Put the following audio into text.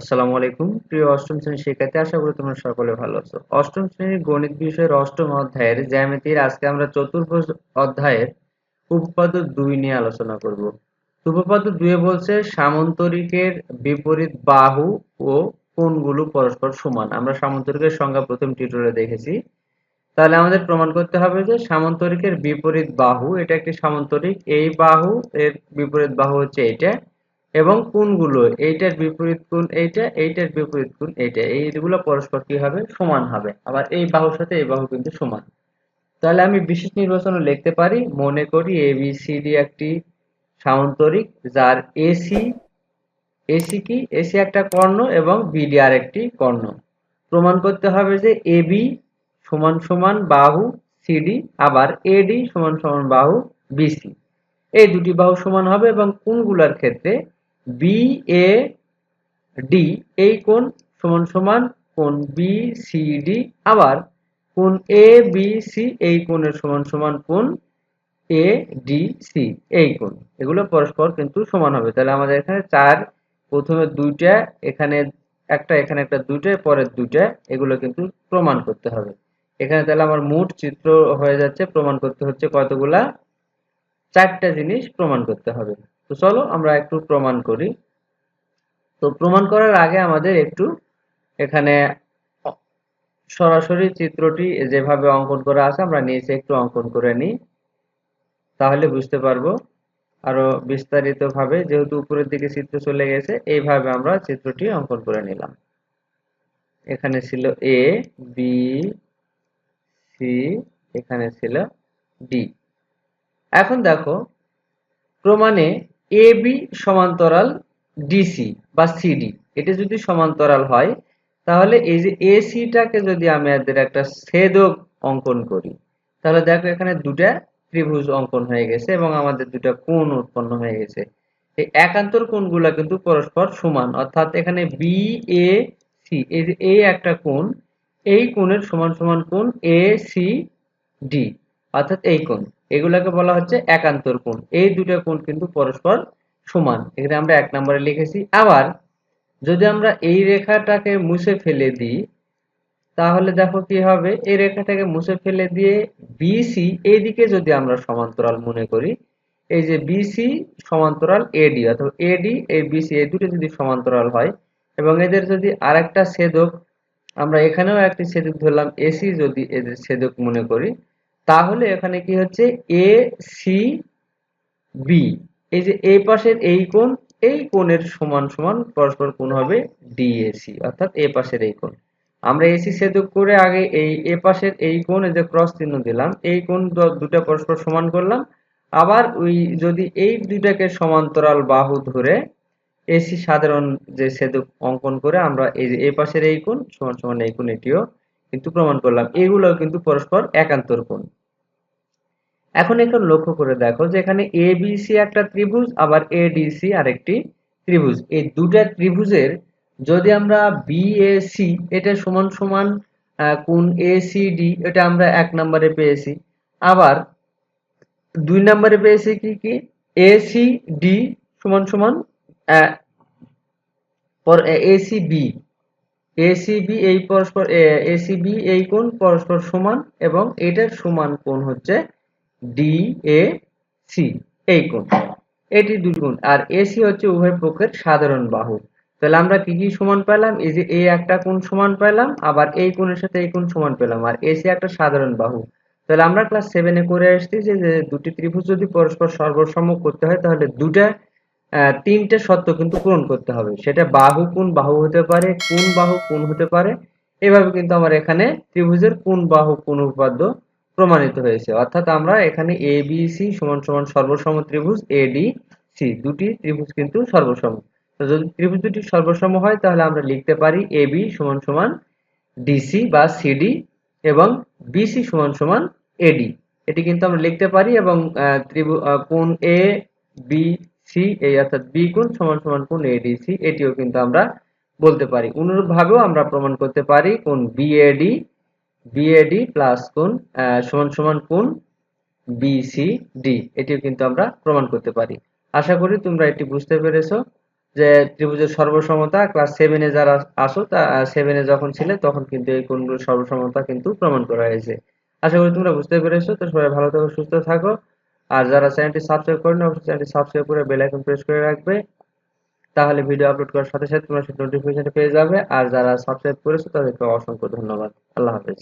আসসালামু আলাইকুম। প্রিয় অষ্টম শ্রেণির শিক্ষার্থী, আশা করি তোমরা সকলে ভালো আছো। অষ্টম শ্রেণির গণিত বিষয়ের অষ্টম অধ্যায়ের জ্যামিতির আজকে আমরা চতুর্ভুজ অধ্যায়ের উপপাদ্য দুই নিয়ে আলোচনা করব। উপপাদ্য দুয়ে বলছে, সামন্তরিকের বিপরীত বাহু ও কোণগুলো পরস্পর সমান। আমরা সামন্তরিকের সংজ্ঞা প্রথম টিউটোরিয়ালে দেখেছি। তাহলে আমাদের প্রমাণ করতে হবে যে, সামন্তরিকের বিপরীত বাহু, এটা একটি সামন্তরিক, এই বাহু এর বিপরীত বাহু হচ্ছে এটা এবং কোণগুলো এইটার বিপরীত কোণ এইটা, এইটার বিপরীত কোণ এইটা। এইগুলো পরস্পর কি হবে? সমান হবে। আবার এই বাহুর সাথে এই বাহু কিন্তু সমান। তাহলে আমি বিশেষ নির্বাচন লিখতে পারি। মনে করি এ বি সি ডি একটি সামান্তরিক, যার এসি এসি কি? এসি একটা কর্ণ এবং বিডি আর একটি কর্ণ। প্রমাণ করতে হবে যে এ বি সমান সমান বাহু সিডি আবার এডি সমান সমান বাহু বিসি এই দুটি বাহু সমান হবে এবং কোনগুলোর ক্ষেত্রে বি এ ডি এই কোণ সমান সমান কোণ বি সি ডি আবার কোণ এ বি সি এই কোণের সমান সমান কোণ এ ডি সি এই কোণ। এগুলো পরস্পর কিন্তু সমান হবে। তাহলে আমাদের এখানে চার, প্রথমে দুইটা, এখানে একটা এখানে একটা দুইটা, পরের দুইটা, এগুলো কিন্তু প্রমাণ করতে হবে। এখানে তাহলে আমার মোট চিত্র হয়ে যাচ্ছে, প্রমাণ করতে হচ্ছে কতগুলা? চারটা জিনিস প্রমাণ করতে হবে। তো চলো আমরা একটু প্রমাণ করি। তো প্রমাণ করার আগে আমাদের একটু এখানে সরাসরি চিত্রটি যেভাবে অঙ্কন করা আছে আমরা নিচে একটু অঙ্কন করে নিই। তাহলে বুঝতে পারব। আরও বিস্তারিত ভাবে যেহেতু উপরের দিকে চিত্র চলে গেছে, এইভাবে আমরা চিত্রটি অঙ্কন করে নিলাম। এখানে ছিল এ বি সি এখানে ছিল ডি এখন দেখো, প্রমাণে এ বি সমান্তরাল ডিসি বা সিডি এটা যদি সমান্তরাল হয়, তাহলে এই যে এসিটাকে যদি আমি এদের একটা ছেদক অঙ্কন করি, তাহলে দেখো এখানে দুটা ত্রিভুজ অঙ্কন হয়ে গেছে এবং আমাদের দুটা কোণ উৎপন্ন হয়ে গেছে। এই একান্তর কোণগুলা কিন্তু পরস্পর সমান, অর্থাৎ এখানে বি এ সি এই যে এই একটা কোণ, এই কোণের সমান সমান কোণ এ সি ডি অর্থাৎ এই কোণ। এগুলাকে বলা হচ্ছে একান্তর কোণ। এই দুটো কোণ কিন্তু পরস্পর সমান। এখানে আমরা এক নম্বরে লিখেছি। আবার যদি আমরা এই রেখাটাকে মুছে ফেলে দিই, তাহলে দেখো কি হবে? এই রেখাটাকে মুছে ফেলে দিয়ে বিসি এইদিকে যদি আমরা সমান্তরাল মনে করি, এই যে বিসি সমান্তরাল এডি অথবা এডি এই বিসি এই দুটো যদি সমান্তরাল হয়, এবং এদের যদি আরেকটা ছেদক, আমরা এখানেও একটি ছেদক ধরলাম এসি যদি এদের ছেদক মনে করি তাহলে এখানে কি হচ্ছে? এ সি বি এই যে এই পাশের এই কোণ, এই কোণের সমান সমান পরস্পর কোণ হবে ডিএসি অর্থাৎ এ পাশের এই কোণ। আমরা এসি ছেদক করে আগে এই, এ পাশের এই কোণ, এই যে ক্রস চিহ্ন দিলাম, এই কোণ দুটা পরস্পর সমান করলাম। আবার ওই যদি এই দুটাকে সমান্তরাল বাহু ধরে এসি সাধারণ যে ছেদক অঙ্কন করে আমরা এই যে এই পাশের এই কোণ, সমান সমান এই কোণ এটিও কিন্তু প্রমাণ করলাম। এগুলো কিন্তু পরস্পর একান্তর কোণ। এখন একটু লক্ষ্য করে দেখো যে এখানে এ সি একটা ত্রিভুজ, আবার এডিসি আরেকটি ত্রিভুজ। এই দুটা ত্রিভুজের যদি আমরা বিএসি এটা সমান সমান কোন এসিডি এটা আমরা এক নম্বরে পেয়েছি। আবার দুই নম্বরে পেয়েছি কি কি? এসিডি সমান সমান পর, এ সি এসিবি এসিবি এই পরস্পর এসিবি এই কোণ পরস্পর সমান এবং এটার সমান কোণ হচ্ছে ডি এ সি এই কোণ। এটি দুই কোণ। আর এসি হচ্ছে উভয় পক্ষের সাধারণ বাহু। তাহলে আমরা কি কি সমান পেলাম? এই যে এই একটা কোণ সমান পেলাম, আবার এই কোণের সাথে এই কোণ সমান পেলাম, আর এসি একটা সাধারণ বাহু। তাহলে আমরা ক্লাস সেভেনে করে আসছি যে দুটি ত্রিভুজ যদি পরস্পর সর্বসম করতে হয়, তাহলে দুটা তিনটে শর্ত কিন্তু পূরণ করতে হবে। সেটা বাহু কোণ, বাহু হতে পারে কোন বাহু, কোণ হতে পারে। এভাবে কিন্তু আমার এখানে ত্রিভুজের কোন বাহু কোন উপাদ্য প্রমাণিত হয়েছে। অর্থাৎ আমরা এখানে এ বি সি সমান সমান সর্বসম ত্রিভুজ এ ডি সি দুটি ত্রিভুজ কিন্তু সর্বসম। তো যদি ত্রিভুজ দুটি সর্বসম হয়, তাহলে আমরা লিখতে পারি এ বি সমান সমান ডিসি বা সিডি এবং বিসি সমান সমান এডি এটি কিন্তু আমরা লিখতে পারি এবং কোন এ বি সি এই অর্থাৎ বি কোণ সমান সমান কোণ এডিসি এটিও কিন্তু আমরা বলতে পারি। অনুরূপভাবেও আমরা প্রমাণ করতে পারি কোন বিএডি বিএডি প্লাস কোণ সমান সমান কোণ বিসিডি এটিও কিন্তু আমরা প্রমাণ করতে পারি। আশা করি তোমরা এটি বুঝতে পেরেছ যে ত্রিভুজের সর্বসমতা ক্লাস সেভেনে যারা আসো, তা সেভেনে যখন ছিলে তখন কিন্তু এই কোণগুলোর সর্বসমতা কিন্তু প্রমাণ করা হয়েছে। আশা করি তোমরা বুঝতে পেরেছ। তো সবাই ভালো থাকো, সুস্থ থাকো। আর যারা চ্যানেলটি সাবস্ক্রাইব করেন, অবশ্যই চ্যানেলটি সাবস্ক্রাইব করে বেল আইকন প্রেস করে রাখবে। তাহলে ভিডিও আপলোড করার সাথে সাথে তোমরা নোটিফিকেশনটা পেয়ে যাবে। আর যারা সাবস্ক্রাইব করেছ তাদেরকে অসংখ্য ধন্যবাদ। আল্লাহ হাফেজ।